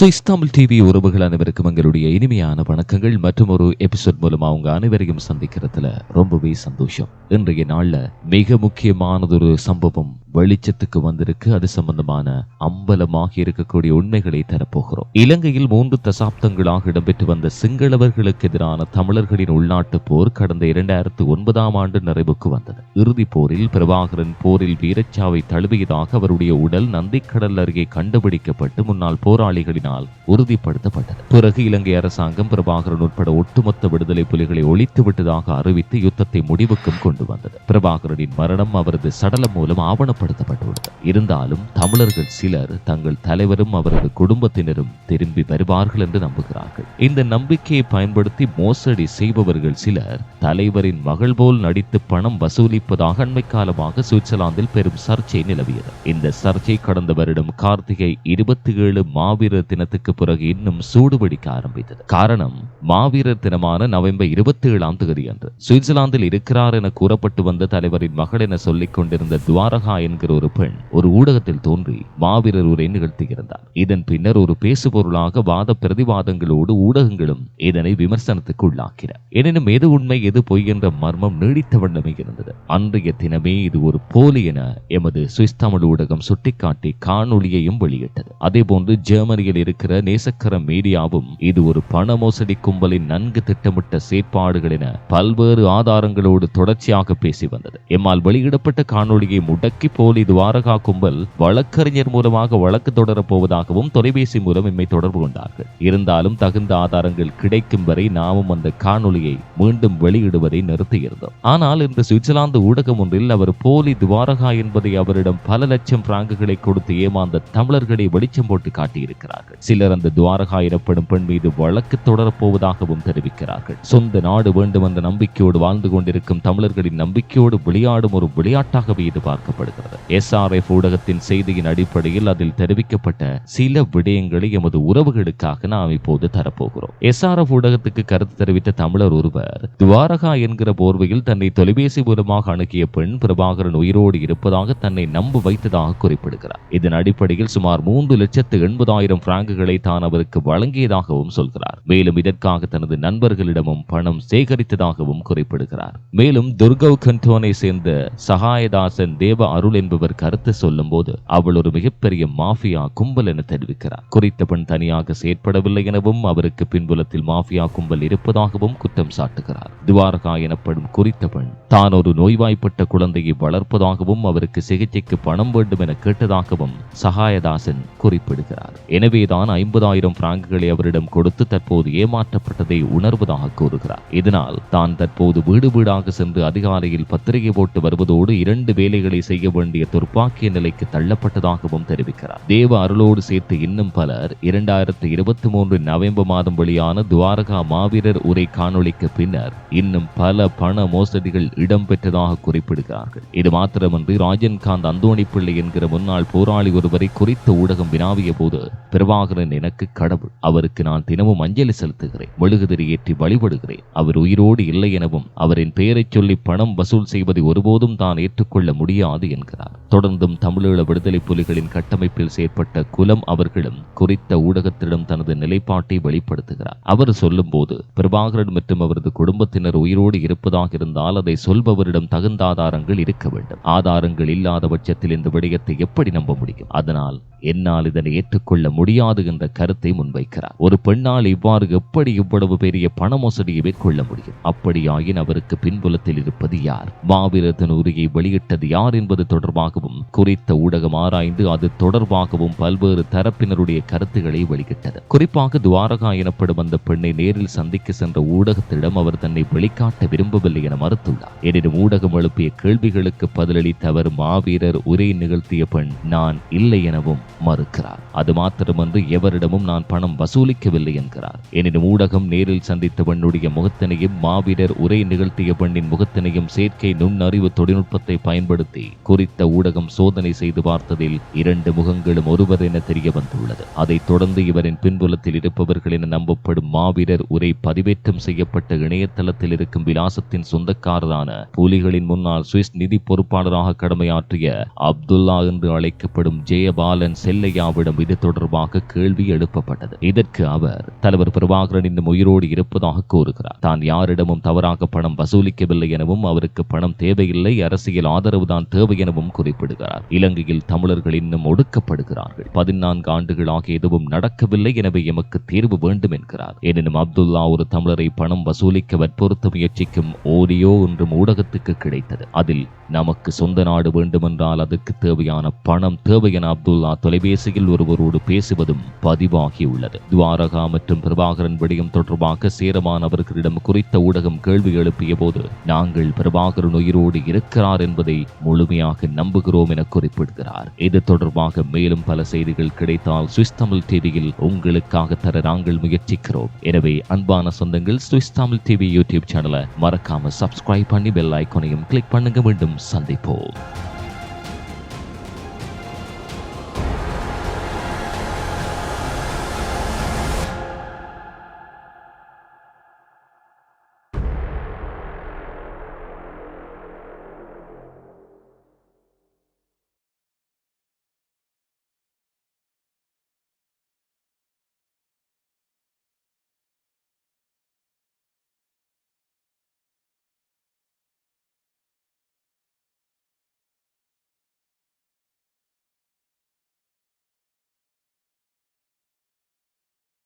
Swiss Tamil TV உறவுகள் அனைவருக்கும் எங்களுடைய இனிமையான வணக்கங்கள். மற்றும் ஒரு எபிசோட் மூலமா அவங்க அனைவரையும் சந்திக்கிறதுல ரொம்பவே சந்தோஷம். இன்றைய நாள்ல மிக முக்கியமானதொரு சம்பவம் வெளிச்சத்துக்கு வந்திருக்கு. அது சம்பந்தமான அம்பலமாக இருக்கக்கூடிய உண்மைகளை தரப்போகிறோம். இலங்கையில் மூன்று தசாப்தங்களாக இடம்பெற்று வந்த சிங்களவர்களுக்கு எதிரான தமிழர்களின் உள்நாட்டு போர் கடந்த இரண்டாயிரத்து ஒன்பதாம் ஆண்டு நிறைவுக்கு வந்தது. இறுதிப் போரில் பிரபாகரன் போரில் வீரச்சாவை தழுவியதாக அவருடைய உடல் நந்திக்கடல் அருகே கண்டுபிடிக்கப்பட்டு முன்னாள் போராளிகளின் போராளிகளினால் உறுதிப்படுத்தப்பட்டது. பிறகு இலங்கை அரசாங்கம் பிரபாகரன் உட்பட ஒட்டுமொத்த விடுதலை புலிகளை ஒழித்து விட்டதாக அறிவித்து யுத்தத்தை முடிவுக்கும் கொண்டு வந்தது. பிரபாகரனின் மரணம் அவரது சடலம் மூலம் ஆவணப்படுத்தப்பட்டுள்ளது. இருந்தாலும் தமிழர்கள் சிலர் தங்கள் தலைவரும் அவரது குடும்பத்தினரும் திரும்பி வருவார்கள் என்று நம்புகிறார்கள். இந்த நம்பிக்கையை பயன்படுத்தி மோசடி செய்பவர்கள் சிலர் தலைவரின் மகள் போல் நடித்து பணம் வசூலிப்பதாக அண்மை காலமாக சுவிட்சர்லாந்தில் பெரும் சர்ச்சை நிலவியது. இந்த சர்ச்சை கடந்த வருடம் கார்த்திகை இருபத்தி ஏழு மாவீரர் தினத்துக்கு பிறகு இன்னும் சூடுபிடிக்க ஆரம்பித்தது. காரணம் மாவீரர் தினமான நவம்பர் இருபத்தி ஏழாம் தேதி அன்று சுவிட்சர்லாந்தில் இருக்கிறார் என கூறப்பட்டு வந்த தலைவரின் மகள் என சொல்லிக் கொண்டிருந்த துவாரகா என்கிற ஒரு பெண் ஒரு ஊடகத்தில் தோன்றி மாவீரர் உரை நிகழ்த்தியிருந்தார். இதன் பின்னர் ஒரு பேசுபொருளாக வாத பிரதிவாதங்களோடு ஊடகங்களும் இதனை விமர்சனத்துக்கு உள்ளாக்கின. எனினும் எது உண்மை எது பொய் என்ற மர்மம் நீடித்த வண்ணமே இருந்தது. அன்றைய தினமே இது ஒரு போலி என எமது சுவிஸ் தமிழ் ஊடகம் சுட்டிக்காட்டி காணொளியையும் வெளியிட்டது. அதேபோன்று ஜெர்மனியில் இருக்கிற நேசக்கர மீடியாவும் இது ஒரு பண மோசடி கும்பலின் நன்கு திட்டமிட்ட செயற்பாடுகள் என பல்வேறு ஆதாரங்களோடு தொடர்ச்சியாக பேசி வந்தது. எம்மால் வெளியிடப்பட்ட காணொலியை முடக்கி போலி துவாரகா கும்பல் வழக்கறிஞர் மூலமாக வழக்கு தொடரப் போவதாகவும் தொலைபேசி மூலம் எம்மை தொடர்பு கொண்டார்கள். இருந்தாலும் தகுந்த ஆதாரங்கள் கிடைக்கும் வரை நாமும் அந்த காணொலியை மீண்டும் வெளியிடுவதை நிறுத்தியிருந்தோம். ஆனால் இன்று சுவிட்சர்லாந்து ஊடகம் ஒன்றில் அவர் போலி துவாரகா என்பதை அவரிடம் பல லட்சம் பிராங்குகளை கொடுத்து ஏமாந்த தமிழர்களை வெளிச்சம் போட்டு காட்டியிருக்கிறார்கள். சிலர் அந்த துவாரகா எனப்படும் பெண் மீது வழக்கு தொடரப்போவதாகவும் தெரிவிக்கிறார்கள். சொந்த நாடு வேண்டும் என்ற நம்பிக்கையோடு வாழ்ந்து கொண்டிருக்கும் தமிழர்களின் நம்பிக்கையோடு விளையாடும் ஒரு விளையாட்டாகவே இது பார்க்கப்படுகிறது. எஸ்ஆர்எஃப் ஊடகத்தின் செய்தியின் அடிப்படையில் அதில் தெரிவிக்கப்பட்ட சில விடயங்களை எமது உறவுகளுக்காக நாம் இப்போது தரப்போகிறோம். எஸ்ஆர்எஃப் ஊடகத்துக்கு கருத்து தெரிவித்த தமிழர் ஒருவர் துவாரகா என்கிற போர்வையில் தன்னை தொலைபேசி மூலமாக அணுகிய பெண் பிரபாகரன் உயிரோடு இருப்பதாக தன்னை நம்ப வைத்ததாக குறிப்பிடுகிறார். இதன் அடிப்படையில் சுமார் மூன்று லட்சத்து எண்பதாயிரம் பிராங்குகளை தான் அவருக்கு வழங்கியதாகவும் சொல்கிறார். மேலும் இதற்காக தனது நண்பர்களிடமும் பணம் சேகரித்ததாகவும் குறிப்பிடுகிறார். மேலும் துர்கவ் கண்டோனை சேர்ந்த சகாயதாசன் தேவ அருள் என்பவர் கருத்து சொல்லும் போது அவள் ஒரு மிகப்பெரிய மாஃபியா கும்பல் என தெரிவிக்கிறார். குறித்த பெண் தனியாக செயற்படவில்லை எனவும் அவருக்கு பின்புலத்தில் மாஃபியா கும்பல் இருப்பதாகவும் குற்றம் சாட்டுகிறார். துவாரகா எனப்படும் குறித்த பெண் தான் ஒரு நோய்வாய்ப்பட்ட குழந்தையை வளர்ப்பதாகவும் அவருக்கு சிகிச்சைக்கு பணம் வேண்டும் என கேட்டதாகவும் சகாயதாசன் குறிப்பிடுகிறார். எனவேதான் ஐம்பதாயிரம் பிராங்குகளை அவரிடம் கொடுத்து தற்போது ஏமாற்றப்பட்டதை உணர்வதாக கூறுகிறார். இதனால் தான் தற்போது வீடு வீடாக சென்று அதிகாலையில் பத்திரிகை போட்டு வருவதோடு இரண்டு வேலைகளை செய்ய வேண்டிய துர்ப்பாக்கிய நிலைக்கு தள்ளப்பட்டதாகவும் தெரிவிக்கிறார். தேவ அருளோடு சேர்த்து இன்னும் பலர் இரண்டாயிரத்தி இருபத்தி மூன்று நவம்பர் மாதம் வெளியான துவாரகா மாவீரர் உரை காணொளிக்கு பின்னர் இன்னும் பல பண மோசடிகள் இடம்பெற்றதாக குறிப்பிடுகிறார்கள். இது மாத்திரமன்றி ராஜன்காந்த் அந்தோணி பிள்ளை என்கிற முன்னாள் போராளி ஒருவரை குறித்த ஊடகம் வினாவிய போது பிரபாகரன் எனக்கு கடவுள். அவருக்கு நான் தினமும் அஞ்சலி செலுத்துகிறேன். மெழுகுதிரி ஏற்றி வழிபடுகிறேன். அவர் உயிரோடு இல்லை எனவும் அவரின் பெயரைச் சொல்லி பணம் வசூல் செய்வதை ஒருபோதும் தான் ஏற்றுக்கொள்ள முடியாது என்கிறார். தொடர்ந்தும் தமிழீழ விடுதலை புலிகளின் கட்டமைப்பில் செயற்பட்ட குலம் அவர்களும் குறித்த ஊடகத்திடம் தனது நிலைப்பாட்டை வெளிப்படுத்துகிறார். அவர் சொல்லும்போது பிரபாகரன் மற்றும் அவரது குடும்பத்தினர் உயிரோடு இருப்பதாக இருந்தால் அதை சொல்பவரிடம் தகுந்த ஆதாரங்கள் இருக்க வேண்டும். ஆதாரங்கள் இல்லாத பட்சத்தில் இந்த விடயத்தை எப்படி நம்ப முடியும்? அதனால் என்னால் இதனை ஏற்றுக்கொள்ள முடியாது என்ற கருத்தை முன்வைக்கிறார். ஒரு பெண்ணால் இவ்வாறு எப்படி இவ்வளவு பெரிய பண மோசடியை மேற்கொள்ள முடியும்? அப்படியாயின் அவருக்கு பின்புலத்தில் இருப்பது யார்? மாவீரத்தின் உரையை வெளியிட்டது யார் என்பது தொடர்பாகவும் குறித்த ஊடகம் ஆராய்ந்து அது தொடர்பாகவும் பல்வேறு தரப்பினருடைய கருத்துக்களை வெளியிட்டது. குறிப்பாக துவாரகா எனப்படும் அந்த பெண்ணை நேரில் சந்திக்க சென்ற ஊடகத்திடம் அவர் தன்னை வெளிக்காட்ட விரும்பவில்லை என மறுத்துள்ளார். எனினும் ஊடகம் எழுப்பிய கேள்விகளுக்கு பதிலளித்த அவர் மாவீரர் உரை நிகழ்த்திய பெண் நான் இல்லை எனவும் மறுக்கிறார். அது மாத்திரமன்று எவரிடமும் நான் பணம் வசூலிக்கவில்லை என்கிறார். எனினும் ஊடகம் நேரில் சந்தித்த பெண்ணுடைய முகத்தினையும் மாவீரர் உரை நிகழ்த்திய பெண்ணின் முகத்தினையும் செயற்கை நுண்ணறிவு தொழில்நுட்பத்தை பயன்படுத்தி குறித்த ஊடகம் சோதனை செய்து பார்த்ததில் இரண்டு முகங்களும் ஒருவர் என தெரிய வந்துள்ளது. அதைத் தொடர்ந்து இவரின் பின்புலத்தில் இருப்பவர்கள் என நம்பப்படும் மாவீரர் உரை பதிவேற்றம் செய்யப்பட்ட இணையதளத்தில் இருக்கும் விலாசத்தின் சொந்தக்காரரான புலிகளின் முன்னாள் சுவிஸ் நிதி பொறுப்பாளராக கடமையாற்றிய அப்துல்லா என்று அழைக்கப்படும் ஜெயபாலன் செல்லையாவிடம் இது தொடர்பாக கேள்வி எழுப்பப்பட்டது. இதற்கு அவர் தலைவர் பிரபாகரன் இன்னும் உயிரோடு இருப்பதாக கூறுகிறார். தான் யாரிடமும் தவறாக பணம் வசூலிக்கவில்லை எனவும் அவருக்கு பணம் தேவையில்லை அரசியல் ஆதரவு தான் தேவை எனவும் குறிப்பிடுகிறார். இலங்கையில் தமிழர்கள் இன்னும் ஒடுக்கப்படுகிறார்கள். பதினான்கு ஆண்டுகளாக எதுவும் நடக்கவில்லை எனவே எமக்கு தீர்வு வேண்டும் என்கிறார். எனினும் அப்துல்லா ஒரு தமிழரை பணம் வசூலிக்க வற்புறுத்த முயற்சிக்கும் ஓடியோ என்றும் ஊடகத்துக்கு கிடைத்தது. அதில் நமக்கு சொந்த நாடு வேண்டுமென்றால் அதற்கு தேவையான பணம் தேவை என அப்துல்லா தொலைபேசியில் ஒருவரோடு பேசுவது பேசுவதும் பதிவாகியுள்ளது. துவாரகா மற்றும் பிரபாகரன் விடயம் தொடர்பாக சேரமான் அவர்களிடம் குறித்த ஊடகம் கேள்வி எழுப்பிய போது நாங்கள் பிரபாகரன் உயிரோடு இருக்கிறார் என்பதை முழுமையாக நம்புகிறோம் என குறிப்பிடுகிறார். இது தொடர்பாக மேலும் பல செய்திகள் கிடைத்தால் சுவிஸ் தமிழ் டிவியில் உங்களுக்காக தர நாங்கள் முயற்சிக்கிறோம். எனவே அன்பான சொந்தங்கள் சுவிஸ் தமிழ் டிவி யூடியூப் சேனலை மறக்காம சப்ஸ்கிரைப் பண்ணி பெல் ஐக்கோனையும் கிளிக் பண்ணுங்க. மீண்டும் சந்திப்போம்.